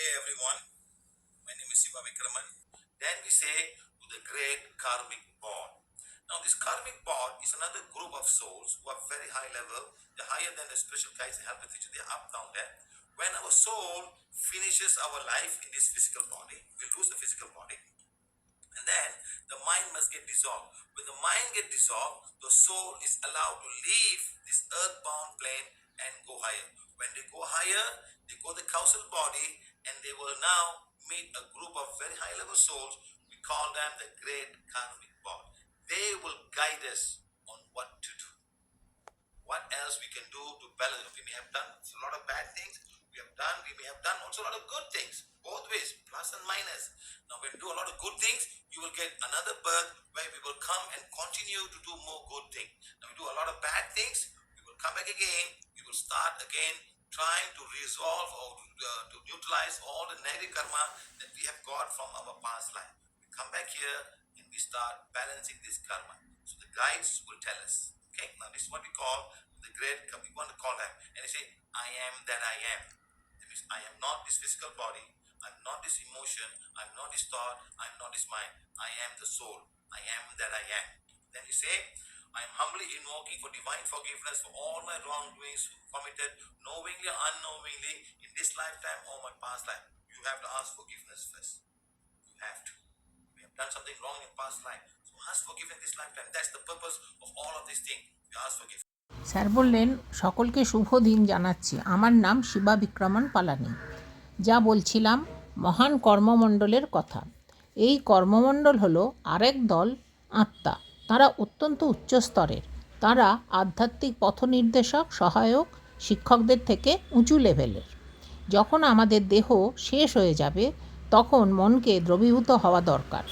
day, everyone. My name is Siva Vikraman. Then we say to the great karmic bond. Now, this karmic bond is another group of souls who are very high level. They're higher than the spiritual guides and help with each other. They're up down there. When our soul finishes our life in this physical body, we lose the physical body. And then the mind must get dissolved. When the mind get dissolved, the soul is allowed to leave this earthbound plane and go higher. When they go higher, they go the causal body and they will now meet a group of very high level souls. We call them the great karmic board. They will guide us on what to do. What else we can do to balance? We may have done a lot of bad things. We have done, we may have done also a lot of good things, both ways, plus and minus. Now, when you do a lot of good things, you will get another birth where we will come and continue to do more good things. Now, we do a lot of bad things, we will come back again, we will start again trying to resolve or to, uh, to neutralize all the negative karma that we have got from our past life. We come back here and we start balancing this karma. So the guides will tell us. Okay, now this is what we call the great. karma. We want to call them, and they say, "I am that I am." That means I am not this physical body. I'm not this emotion. I'm not this thought. I'm not this mind. I am the soul. I am that I am. Then you say, I am humbly invoking for divine forgiveness for all my wrongdoings committed knowingly or unknowingly in this lifetime or my past life. You have to ask forgiveness first. You have to. We have done something wrong in past life. So ask forgiveness this lifetime. That's the purpose of all of these things. We ask forgiveness. Sir বললেন সকলকে শুভ দিন জানাচ্ছি আমার নাম শিবা বিক্রমণ পালানি যা বলছিলাম মহান কর্মমণ্ডলের কথা এই কর্মমণ্ডল হলো আরেক দল আত্মা তারা অত্যন্ত উচ্চ স্তরের। তারা আধ্যাত্মিক পথ নির্দেশক সহায়ক, শিক্ষকদের থেকে উঁচু লেভেলের। যখন আমাদের দেহ শেষ হয়ে যাবে, তখন মনকে দ্রবীভূত হওয়া দরকার।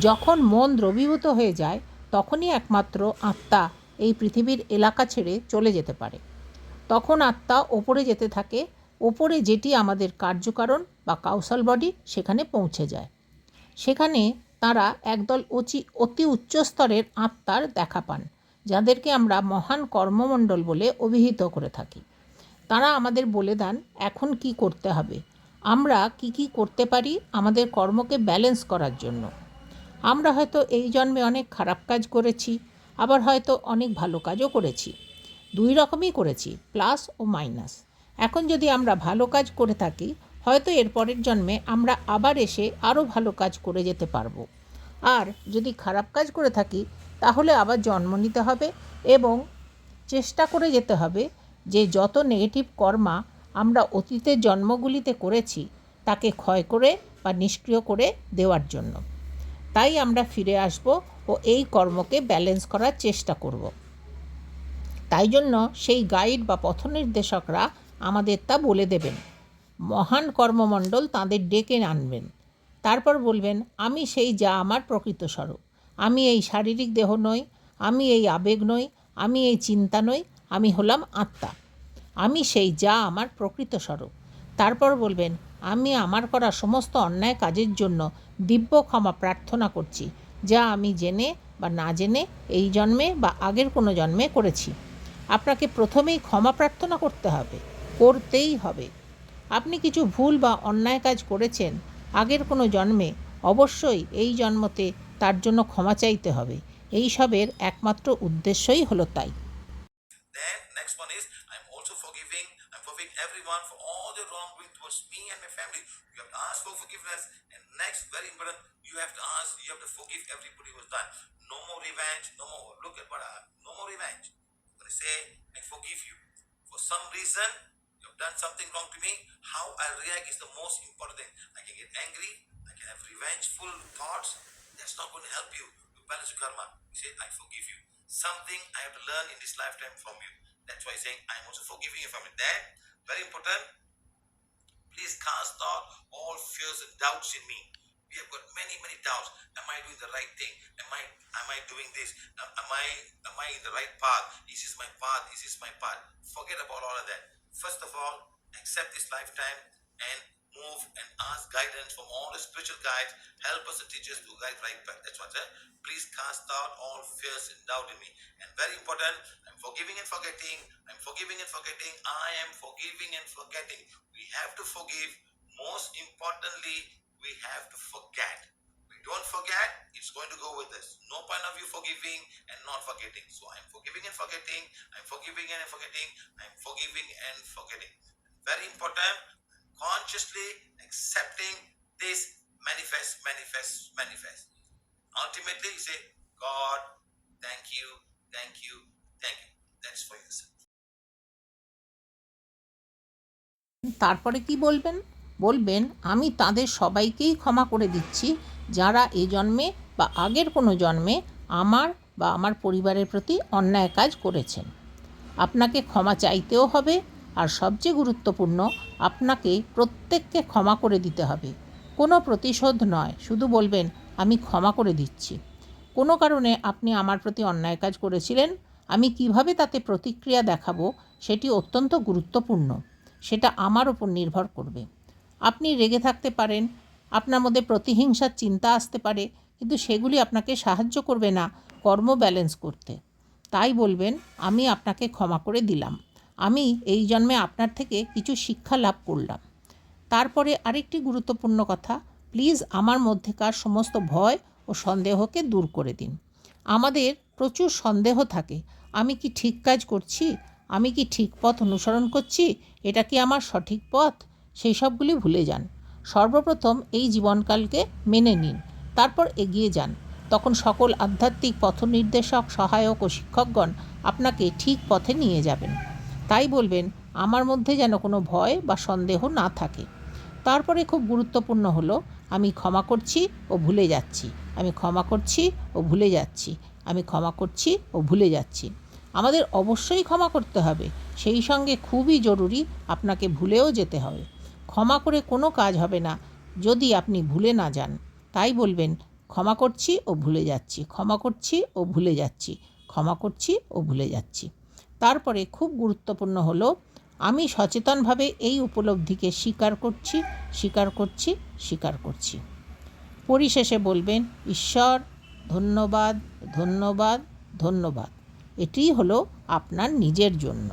যখন মন দ্রবীভূত হয়ে যায়, তখনই একমাত্র আত্মা এই পৃথিবীর এলাকা ছেড়ে চলে যেতে পারে। তখন আত্মা ওপরে যেতে থাকে, ওপরে যেটি আমাদের কার্যকারণ বা কাউসাল বডি সেখানে পৌঁছে যায়। সেখানে তারা একদল অচি, অতি উচ্চ স্তরের আত্মার দেখা পান, যাদেরকে আমরা মহান কর্মমণ্ডল বলে অভিহিত করে থাকি। তারা আমাদের বলে দেন, এখন কি করতে হবে? আমরা কি কি করতে পারি আমাদের কর্মকে ব্যালেন্স করার জন্য? আমরা হয়তো এই জন্মে অনেক খারাপ কাজ করেছি, আবার হয়তো অনেক ভালো কাজও করেছি। দুই রকমই করেছি, প্লাস ও মাইনাস। এখন যদি আমরা ভালো কাজ করে থাকি হয়তো এর পরের জন্মে আমরা আবার এসে আরও ভালো কাজ করে যেতে পারব। আর যদি খারাপ কাজ করে থাকি, তাহলে আবার জন্ম নিতে হবে এবং চেষ্টা করে যেতে হবে যে যত নেগেটিভ কর্মা আমরা অতীতের জন্মগুলিতে করেছি, তাকে ক্ষয় করে বা নিষ্ক্রিয় করে দেওয়ার জন্য। তাই আমরা ফিরে আসব ও এই কর্মকে ব্যালেন্স করার চেষ্টা করব। তাই জন্য সেই গাইড বা পথনির্দেশকরা আমাদের তা বলে দেবেন। মহান কর্মমণ্ডল তাদের ডেকে আনবেন। তারপর বলবেন, আমি সেই যা আমার প্রকৃত স্বরূপ। আমি এই শারীরিক দেহ নই, আমি এই আবেগ নই, আমি এই চিন্তা নই, আমি হলাম আত্মা। আমি সেই যা আমার প্রকৃত স্বরূপ। তারপর বলবেন, আমি আমার করা সমস্ত অন্যায় কাজের জন্য দিব্য ক্ষমা প্রার্থনা করছি, যা আমি জেনে বা না জেনে এই জন্মে বা আগের কোনো জন্মে করেছি। আপনাকে প্রথমেই ক্ষমা প্রার্থনা করতে হবে, করতেই হবে। আপনি কিছু ভুল বা অন্যায় কাজ করেছেন, আগের কোনো জন্মে অবশ্যই এই জন্মতে তার জন্য ক্ষমা চাইতে হবে। এইসবের একমাত্র উদ্দেশ্যই হলো তাই। Some reason done something wrong to me. How I react is the most important thing. I can get angry. I can have revengeful thoughts. That's not going to help you to balance your karma. You say, I forgive you. Something I have to learn in this lifetime from you. That's why saying I'm also forgiving you from it. Then, very important, please cast out all fears and doubts in me. We have got many, many doubts. Am I doing the right thing? Am I am I doing this? Am, am I am I in the right path? This is this my path? This is this my path? Forget about all of that. First of all, accept this lifetime and move and ask guidance from all the spiritual guides. Help us and teach us to guide right back. That's what I it Please cast out all fears and doubt in me. And very important, I'm forgiving and forgetting. I'm forgiving and forgetting. I am forgiving and forgetting. We have to forgive most importantly, we have to forget. Don't forget, it's going to go with this. No point of you forgiving and not forgetting. So I'm forgiving and forgetting, I'm forgiving and forgetting, I'm forgiving and forgetting. Very important, consciously accepting this manifest, manifest, manifest. Ultimately, you say, God, thank you, thank you, thank you. That's for yourself. তারপরে কি বলবেন বলবেন আমি তাদের সবাইকেই ক্ষমা করে দিচ্ছি যারা এই জন্মে বা আগের কোনো জন্মে আমার বা আমার পরিবারের প্রতি অন্যায় কাজ করেছেন। আপনাকে ক্ষমা চাইতেও হবে আর সবচেয়ে গুরুত্বপূর্ণ, আপনাকে প্রত্যেককে ক্ষমা করে দিতে হবে। কোনো প্রতিশোধ নয়, শুধু বলবেন, আমি ক্ষমা করে দিচ্ছি। কোনো কারণে আপনি আমার প্রতি অন্যায় কাজ করেছিলেন, আমি কীভাবে তাতে প্রতিক্রিয়া দেখাবো সেটি অত্যন্ত গুরুত্বপূর্ণ। সেটা আমার ওপর নির্ভর করবে। আপনি রেগে থাকতে পারেন আপনার মধ্যে প্রতিহিংসার চিন্তা আসতে পারে, কিন্তু সেগুলি আপনাকে সাহায্য করবে না কর্ম ব্যালেন্স করতে। তাই বলবেন, আমি আপনাকে ক্ষমা করে দিলাম। আমি এই জন্মে আপনার থেকে কিছু শিক্ষা লাভ করলাম। তারপরে আরেকটি গুরুত্বপূর্ণ কথা প্লিজ আমার মধ্যেকার সমস্ত ভয় ও সন্দেহকে দূর করে দিন। আমাদের প্রচুর সন্দেহ থাকে, আমি কি ঠিক কাজ করছি? আমি কি ঠিক পথ অনুসরণ করছি? এটা কি আমার সঠিক পথ? সেই সবগুলি ভুলে যান। সর্বপ্রথম এই জীবনকালকে মেনে নিন, তারপর এগিয়ে যান। তখন সকল আধ্যাত্মিক পথ নির্দেশক সহায়ক ও শিক্ষকগণ আপনাকে ঠিক পথে নিয়ে যাবেন। তাই বলবেন, আমার মধ্যে যেন কোনো ভয় বা সন্দেহ না থাকে। তারপরে খুব গুরুত্বপূর্ণ হলো, আমি ক্ষমা করছি ও ভুলে যাচ্ছি। আমি ক্ষমা করছি ও ভুলে যাচ্ছি। আমি ক্ষমা করছি ও ভুলে যাচ্ছি। আমাদের অবশ্যই ক্ষমা করতে হবে। সেই সঙ্গে খুবই জরুরি আপনাকে ভুলেও যেতে হবে। ক্ষমা করে কোনো কাজ হবে না, যদি আপনি ভুলে না যান। তাই বলবেন, ক্ষমা করছি ও ভুলে যাচ্ছি, ক্ষমা করছি ও ভুলে যাচ্ছি, ক্ষমা করছি ও ভুলে যাচ্ছি। তারপরে খুব গুরুত্বপূর্ণ হলো, আমি সচেতনভাবে এই উপলব্ধিকে স্বীকার করছি স্বীকার করছি স্বীকার করছি। পরিশেষে বলবেন, ঈশ্বর, ধন্যবাদ ধন্যবাদ ধন্যবাদ। এটিই হলো আপনার নিজের জন্য।